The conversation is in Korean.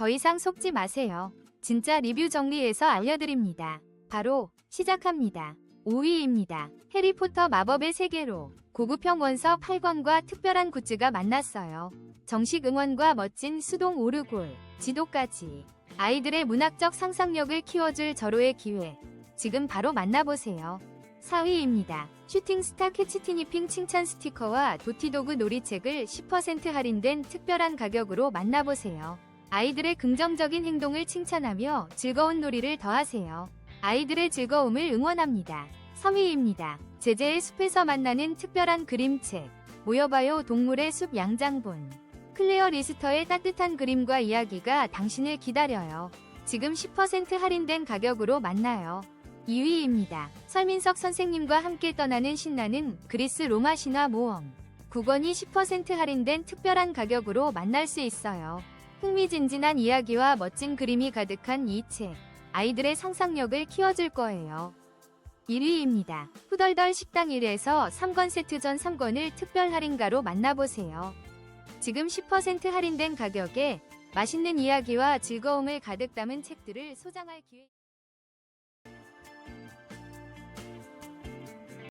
더 이상 속지 마세요. 진짜 리뷰 정리해서 알려드립니다. 바로 시작합니다. 5위입니다. 해리포터 마법의 세계로 고급형 원서 8권과 특별한 굿즈가 만났어요. 정식 응원과 멋진 수동 오르골, 지도까지 아이들의 문학적 상상력을 키워줄 절호의 기회. 지금 바로 만나보세요. 4위입니다. 슈팅스타 캐치티니핑 칭찬 스티커와 도티도구 놀이책을 10% 할인된 특별한 가격으로 만나보세요. 아이들의 긍정적인 행동을 칭찬하며 즐거운 놀이를 더하세요. 아이들의 즐거움을 응원합니다. 3위입니다. 제재의 숲에서 만나는 특별한 그림책. 모여봐요 동물의 숲 양장본. 클레어 리스터의 따뜻한 그림과 이야기가 당신을 기다려요. 지금 10% 할인된 가격으로 만나요. 2위입니다. 설민석 선생님과 함께 떠나는 신나는 그리스 로마 신화 모험. 9권이 10% 할인된 특별한 가격으로 만날 수 있어요. 흥미진진한 이야기와 멋진 그림이 가득한 이 책. 아이들의 상상력을 키워줄 거예요. 1위입니다. 후덜덜 식당 1에서 3권 세트 전 3권을 특별 할인가로 만나보세요. 지금 10% 할인된 가격에 맛있는 이야기와 즐거움을 가득 담은 책들을 소장할 기회